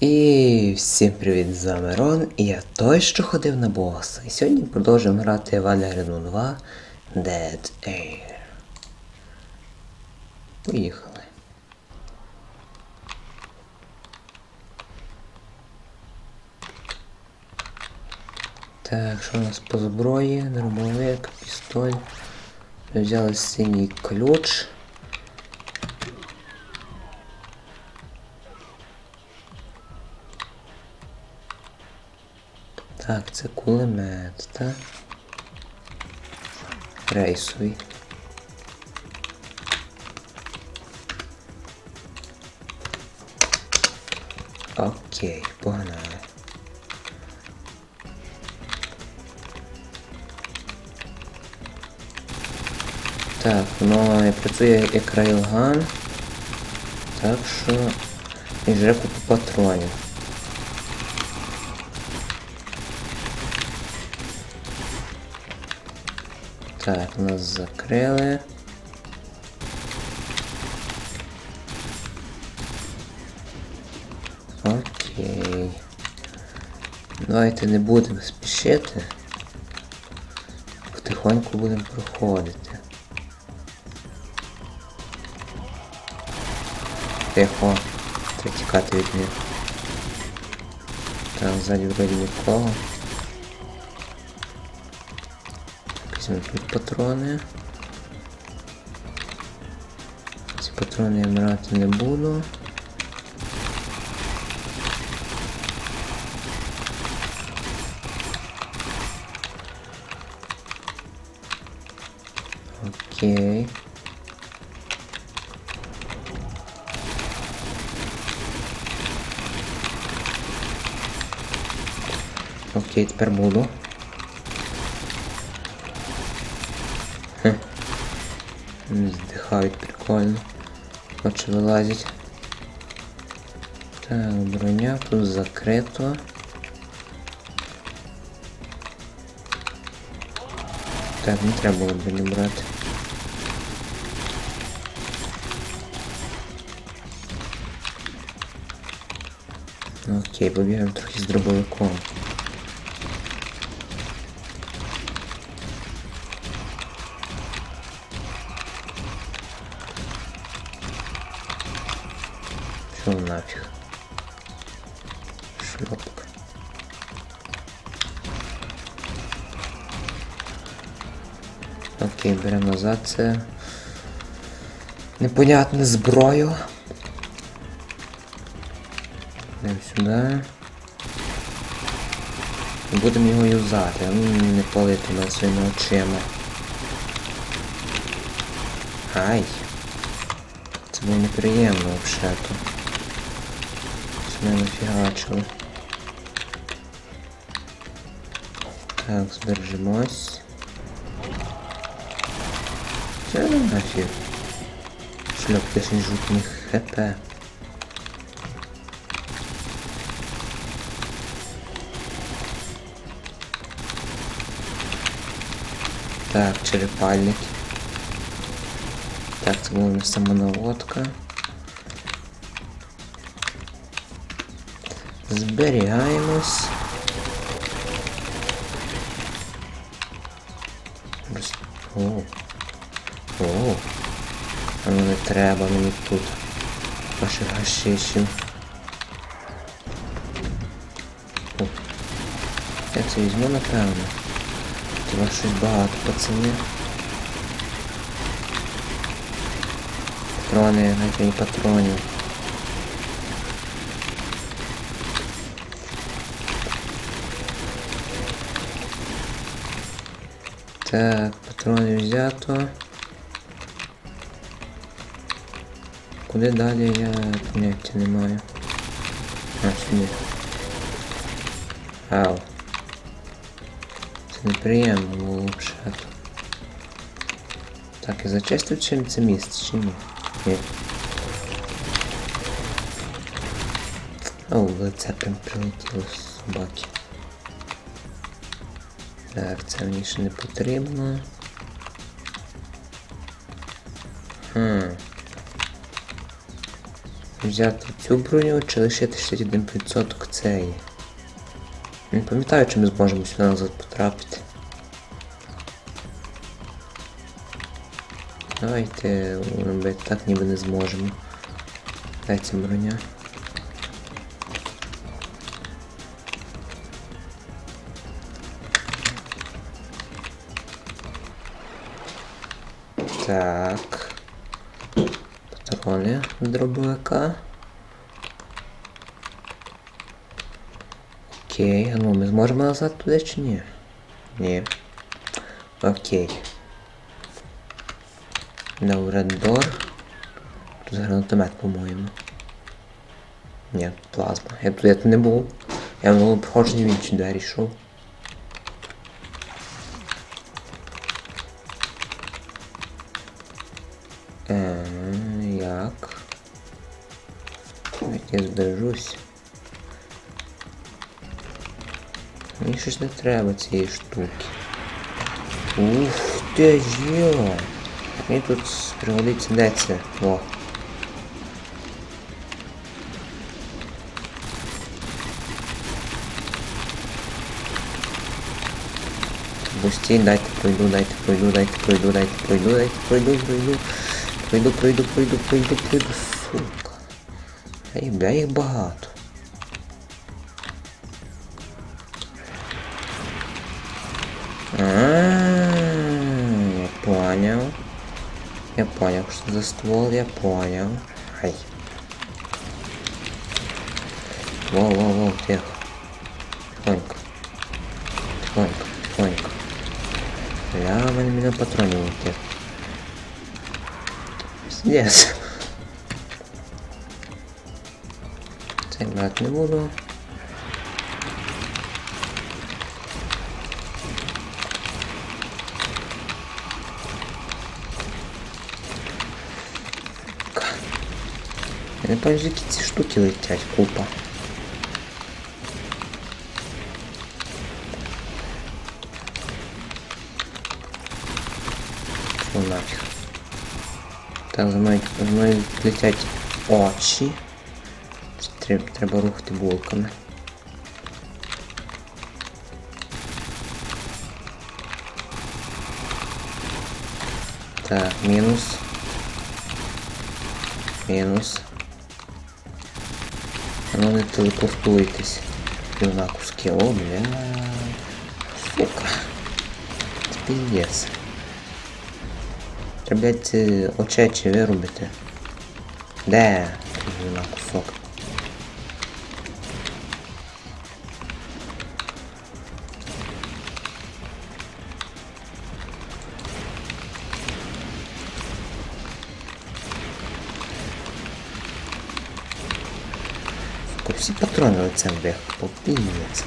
І всім привіт, з вами Рон, і я той, що ходив на боса. І сьогодні продовжуємо грати Valorant 2 Dead Air. Поїхали. Так, що у нас по зброї? Дробовик, пістоль. Ми взяли синій ключ. Так, це кулемет, так? Рейсовий. Окей, погнали. Так, ну і працює як рейлган. Так що і жре купу патронів. Так, нас закрили. Окей. Давайте не будемо спішити. Потихоньку будемо проходити. Тихо. Треба тікати від них. Так, ззаді вроді нікого. Візьмемо тут патрони. Ці патрони я брати не буду. Окей. Окей, тепер буду. Здихають прикольно. Очі вилазять. Так, броня тут закрито. Так, не треба було броню брати. Ну, Окей, побігаємо трохи з дробовиком. Що нафіг? Шльопка. Окей, беремо назад це. Непонятне зброю. Йдемо сюди. Будемо його юзати, а ну не палити нас своїми очима. Ай! Це було неприємно взагалі-то. Це мене нафігачили. Так, збережемось. Це нафіг. Ж не жутних хп. Так, черепальник. Так, це була не самонаводка. Зберігаємось. Роз- О. О. А ну не треба мені тут ваших гашишів. О. Я це візьму напевно. Це вас щось багато, пацани. Патрони, навіть мені патронів. Так, патрони взято. Куди далі я поняття не маю. А, сюди. Ау. Це неприємно було. Так, я зачистив чим це місце, чи ні? Ні. О, лице прям собаки. Так, це мені ще не потрібно. Хм. взяти цю броню чи лишити 61% цієї. Не пам'ятаю, чи ми зможемо сюди назад потрапити. Давайте робити так ніби не зможемо. Дай ця броня. Так. Патрони дробовика. Окей, а ну ми зможемо назад туди чи ні? Ні. Окей. Навреддор. Тут гранатомет, по-моєму. Ні, плазма. Я тут, не був. Я в новому проходженні в інші двері йшов. Щось не треба цієї штуки. Ух ти йо! Мені тут пригодиться де це? О. Бустій, дайте пройду, дайте пройду, дайте пройду, дайте пройду, дайте пройду, пройду. Пройду, пройду, пройду, пройду, пройду, сука. Ай, бля, їх багато. Так, что за ствол я понял. Ай. Воу-воу-воу, тех. Тихонько. Тихонько, тихонько. Ля, блин, меня патронники. Пиздец. Собирать не буду. не пам'ятаю, які ці штуки летять, купа. Фу нафіг. Так, за мною, за мною летять очі. Треба, треба рухати булками. Так, мінус. Мінус. Ну не телепортуйтесь. На. О, бля. Сука. Це піздець. Треба, блядь, ці очечі вирубити. Де? На кусок. 3 jsem běh po jak popijec.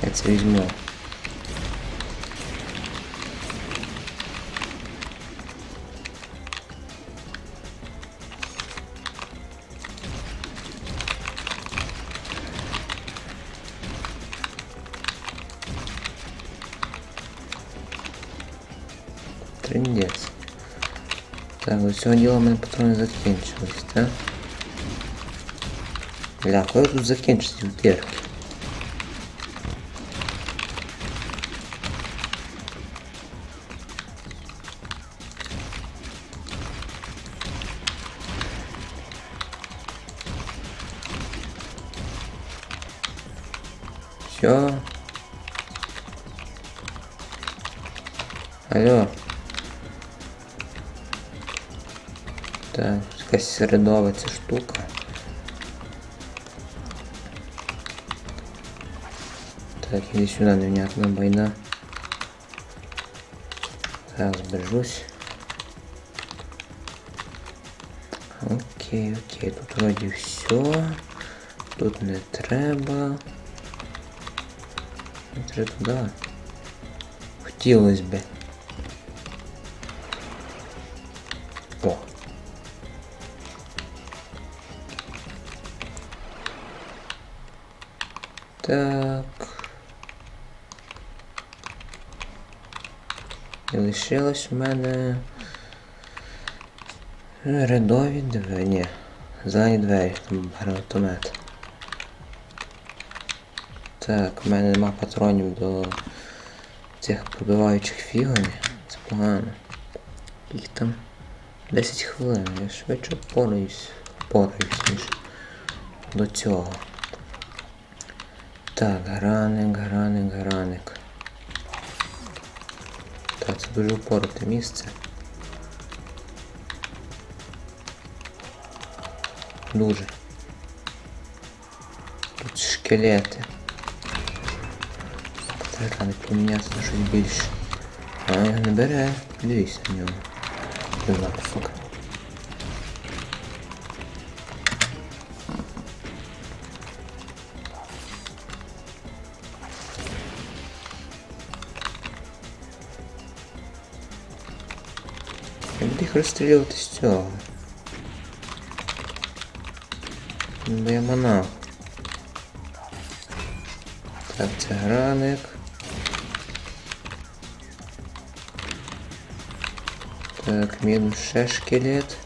Teď co weźmiemy? Цього діла в мене патрони закінчились, так? Бля, коли тут закінчиться в дірки? середова ця штука. Так, іди сюди, невнятна байда. Так, збережусь. Окей, окей, тут вроді все. Тут не треба. Не треба туди. Хотілось би. Так. І лишилось в мене. Рядові двері. Ні. Зелені двері, там гранатомет. Так, в мене нема патронів до цих пробиваючих фігонів. Це погано. Їх там 10 хвилин, я швидше впораюсь, впораюсь ніж до цього. Так, граник, граник, граник. Так, це дуже упороте місце. Дуже. Тут шкелети. Треба граник поміняти на щось більше. А його не бере. Дивіться на нього. Дурак, сука. Я буду їх розстрілювати з цього. Бо я монах. Так, це граник. Так, мінус ще шкелет.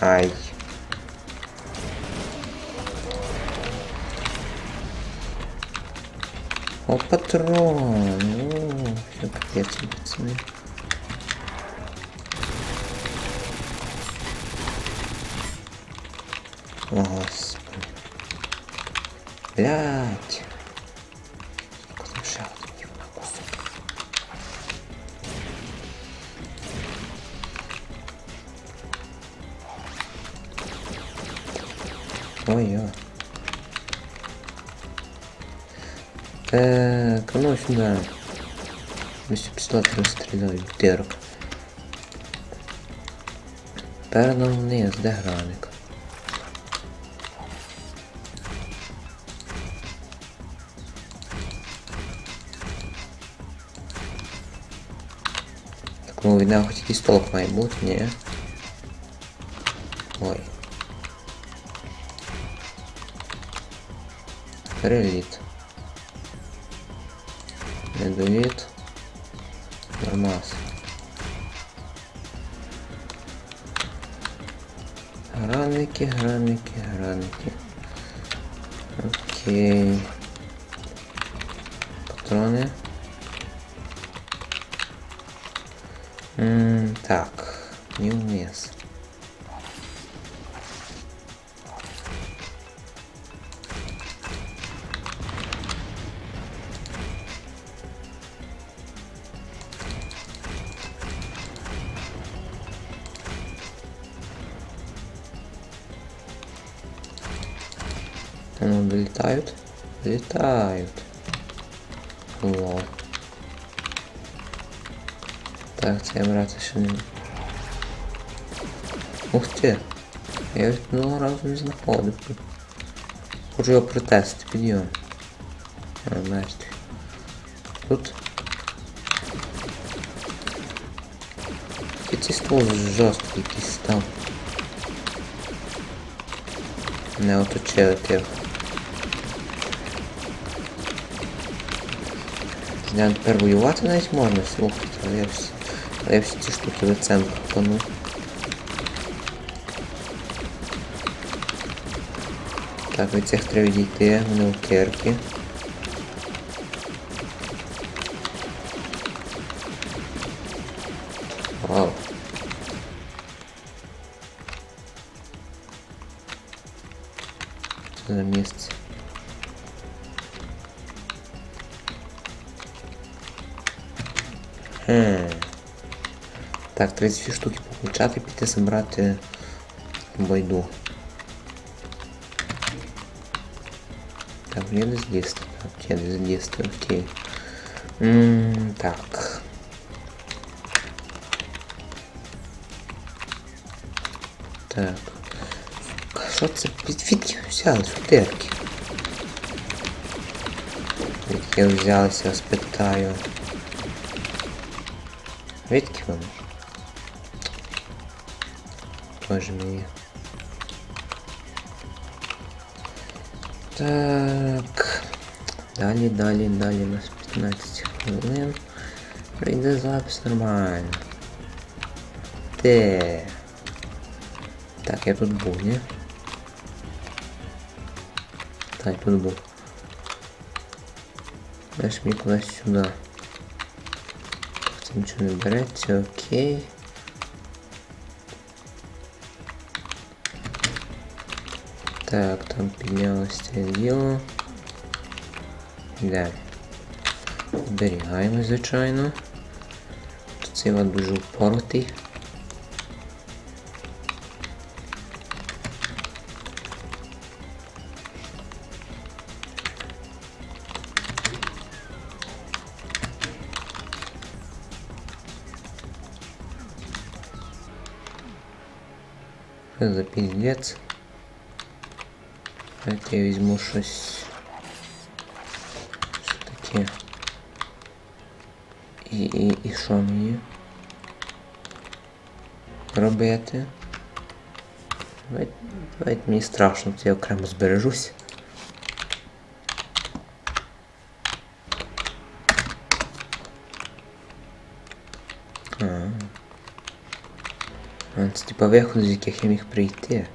Ай. О, патрон. О, все капец, пацаны. О, господи. Блять. Так, а ну сюда. Місяць пістолет розстріляю дирок. Передом вниз, де граник? Такому відео хоч якийсь толк має бути, ні? Ой. Переліт. Недоліт. Нормас. Граники, граники, граники. Окей. Патрони. М, так, не вниз. Ну, долетают? Летают. Лол. Так, це брати ще не. Ух ти! Я від одного разу не знаходив. Хочу його протестити, підйом. А. Тут. Який ствол жорсткий якийсь. Не оточили тих. Я тепер воювати навіть можна, слухайте, але я всі, але я всі ці штуки лицем купану. Так, від цих треба відійти, вони у кирки. Вау. Що за місце? Хм. Так, 32 штуки получати, піти забрати байду. Так, мені не злізти. Так, я не злізти, окей. М, так. Так. Що це? Звідки взяли цукерки? Звідки взялися, спитаю. Звідки вони? Тоже мені. Так. Далі, далі, далі у нас 15 хвилин. Прийде запис нормально. Де? Так, я тут був, ні? Так, я тут був. Дальше мені кудись сюди. Це нічого не береться, окей. Так, там піднялося це діло. Да. Зберігаємо, звичайно. Цей от дуже упоротий. Що за піздець? Давайте я візьму щось. Що таке? І, і, і що мені? Робити? Давайте, давайте мені страшно, це я окремо збережусь. Типа виходи, з яких я міг прийти.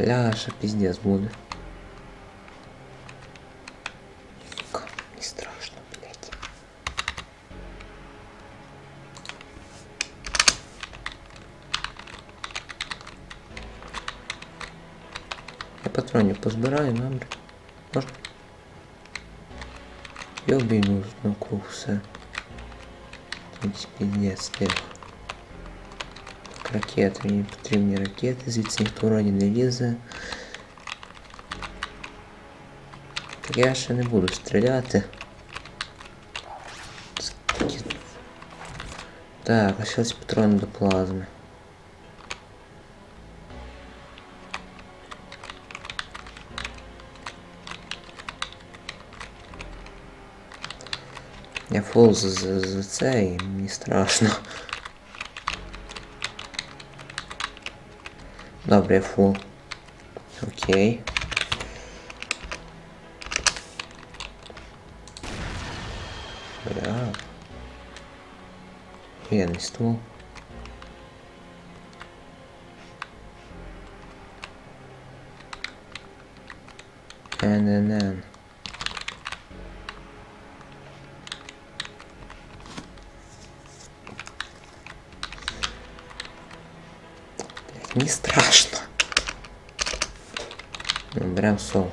Ляша, пиздец буде. Не страшно, блядь. Я патронів позбираю, добре. Можна? Я обійду навкруг все. Тут пиздец тихо. Так, ракети, мені потрібні ракети, звідси ніхто вроді не лізе. Так я ще не буду стріляти. Це такі- Так, а зараз патрони до плазми. Фул за, за, це і мені страшно. Добре, фул. Окей. Бля. Воєнний ствол. Блядь, не страшно. Берем сол.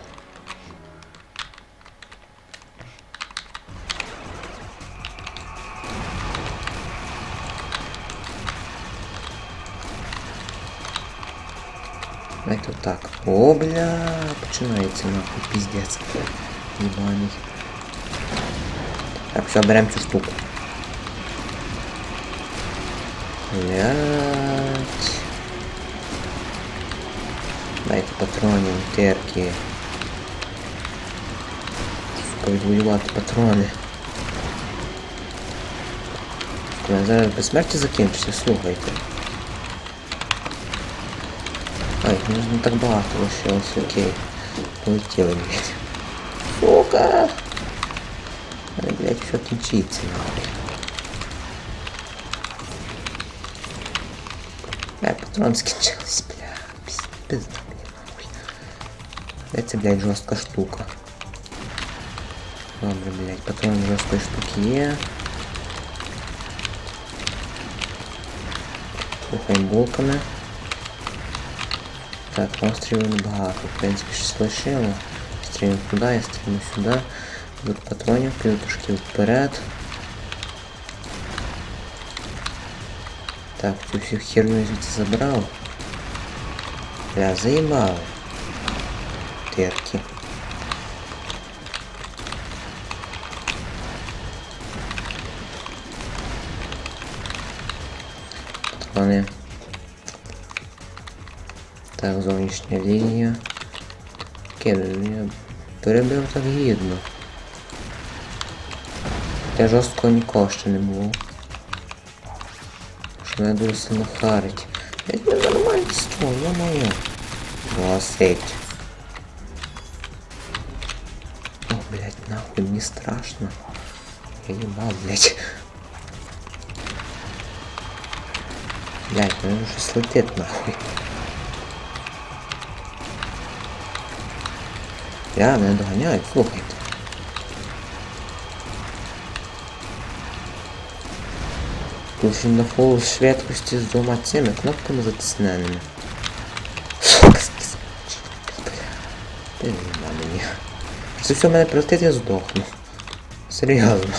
Вот так. О, бля, починається нахуй, пиздец. Ебаний. Так, все, берем цю штуку. Блять. Дайте патрони, терки. Сука, відвоювати патрони. Сука, мене зараз без смерті закінчиться, слухайте. Ай, ну не так багато лишилось, окей. Полетіли, блядь. Сука! Ай, блядь, що кінчиться, нахуй. Бля, патрон скінчились, бля. Пиз- Пизда, бля, нахуй. Де це, блядь, жорстка штука. Добре, блядь, патрон жорсткої штуки є. Слухаємо булками. Так, пострілів небагато. В принципі, щось лишило. Стрілю туди, я стрілю сюди. Тут патронів, піду трошки вперед. Так, цю всю херню я звідси забрав. Бля, Заїбали. Терки. Патрони. Так, зовнішня лінія. Окей, я перебив так гідно. Я жорстко ніколи ще не було. Мене дуже сильно харить. Я строю, я моє. Досить. нахуй, мені страшно. Я їбав, блядь. Блядь, мене вже щось летить нахуй. Я мене доганяють, слухайте. Тут ще на фул швидкості з двома цими кнопками затисненими. Це все в мене прилетить, я здохну. Серйозно.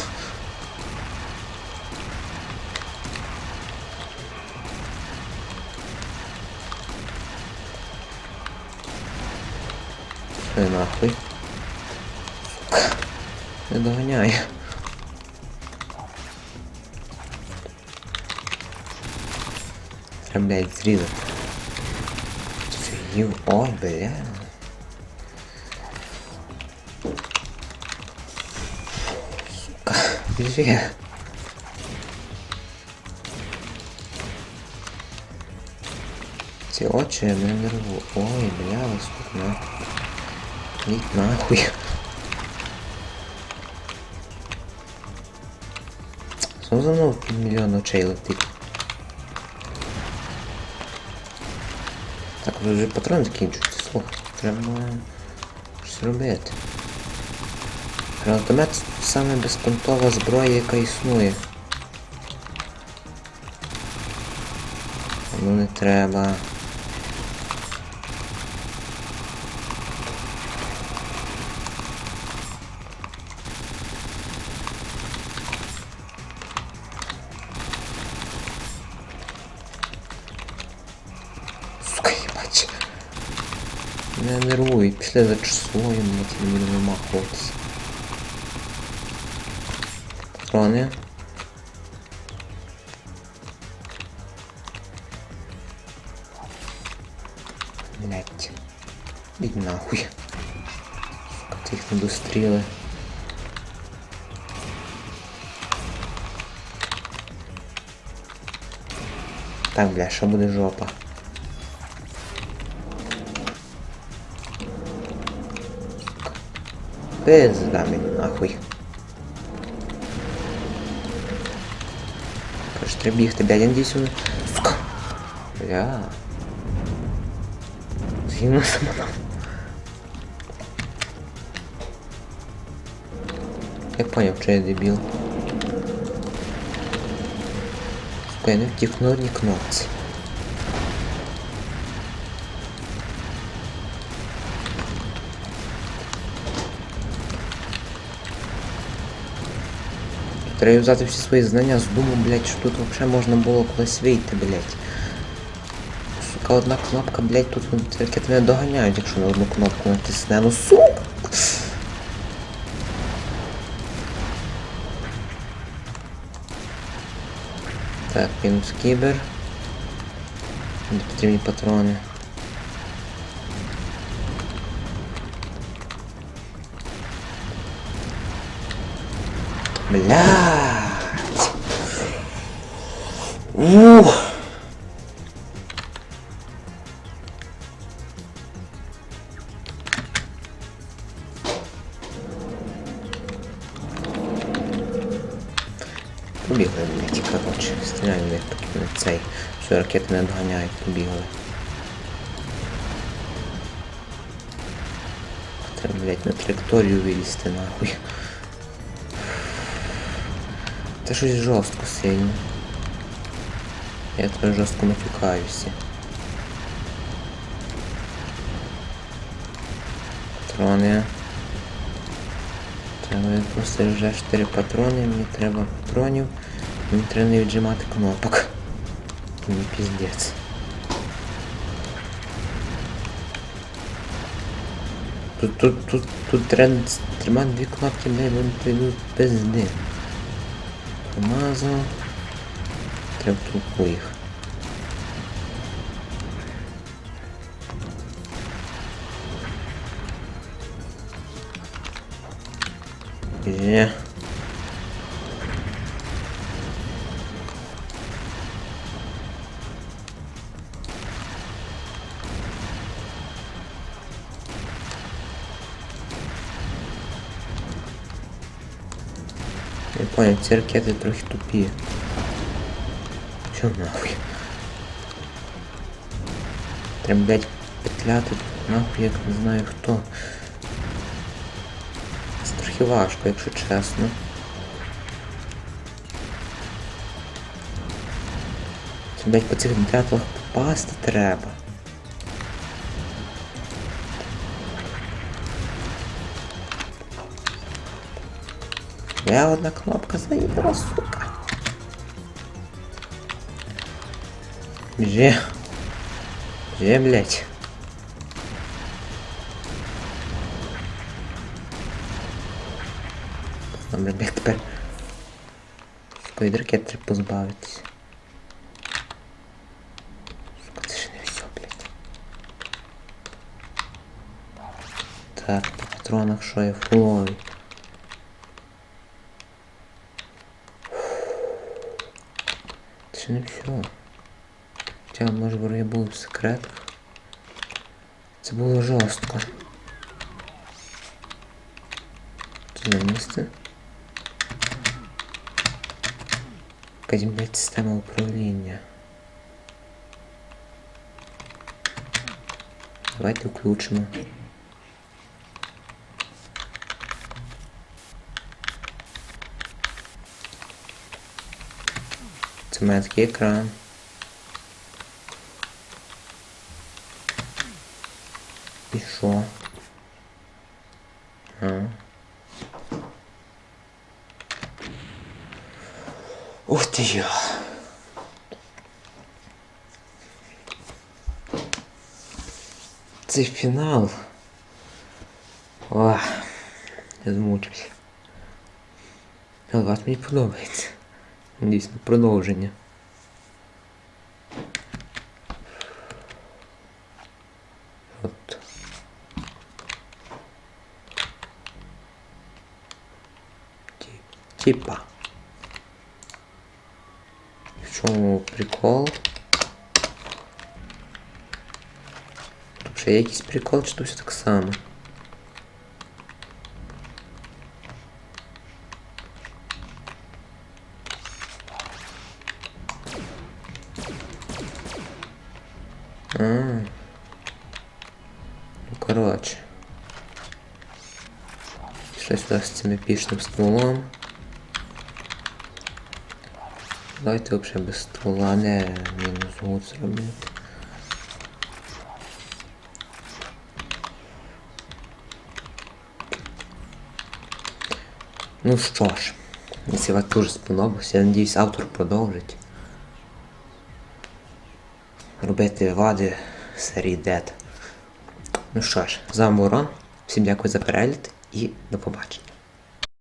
Що нахуй? Сука. Не доганяє. Треба, блядь, зрізати. Це їв. Ой, бля. Біжи. Ці очі мене нерву. Ой, бля, ось тут нахуй. Йдіть нахуй. Що за мною мільйон очей летить? Так, вже патрони закінчуються, слухай. Треба щось робити. Гранатомет саме безпонтова зброя, яка існує. Ну не треба. Сука, їбать. Мене нервують, після за числою мені не буду вимахуватися. Патрони. Блять. Ідь нахуй. Сука, їх не достріли. Так, бля, що буде жопа? Пизда мені нахуй. треба бігти, блядь, я надіюсь вони... Сука. Бля. Згину сама. Я поняв, що я дебіл. Сука, я не втік Треба взяти всі свої знання з думу, блядь, що тут взагалі можна було колись вийти, блядь. Сука, одна кнопка, блядь, тут вони тільки тебе доганяють, якщо на одну кнопку натисне. Ну сука! Так, мінус кібер. Мені потрібні патрони. Блядь. Блядь, коротше. Стріляю в них поки не цей. Що ракети не доганяють, побігли. Треба, блядь, на траєкторію вилізти, нахуй. Це щось жорстко сильно. Я тебе жорстко нафікаюся. Патрони. Треба просто вже 4 патрони, мені треба патронів. Мені треба не віджимати кнопок. Мені піздець. Тут, тут, тут, тут треба тримати дві кнопки, блядь, вони пизди. Помазав. Треба в трубку їх. Є. Понял, ці ракети трохи тупі. Чо нахуй? Треба, блядь, петляти нахуй, як не знаю хто. Це трохи важко, якщо чесно. Це, блядь, по цих дятлах попасти треба. Я одна кнопка заїхала, сука. Біжи. Біжи, блядь. Добре, блядь, тепер. Сука, від ракет треба позбавитись. Сука, це ж не все, блядь. Так, по патронах що я фуловий. Це Ж не все. Хоча, може, вороги були в секретах. Це було жорстко. Не місце. Якась, блядь, система управління. Давайте включимо. Це має такий екран. А. Ух ти я. Це фінал. О, я змучився. Але вас мені подобається. Дійсно, продовження. От. Ті- Типа. В чому прикол? Тут ще є якийсь прикол, чи тут все так само? Епічним стволом. Давайте взагалі без ствола не мінус гуд зробити. Ну що ж, якщо вам дуже сподобалося, я надіюсь автор продовжить робити вади серії Dead. Ну що ж, з вами Ворон. Всім дякую за перегляд і до побачення.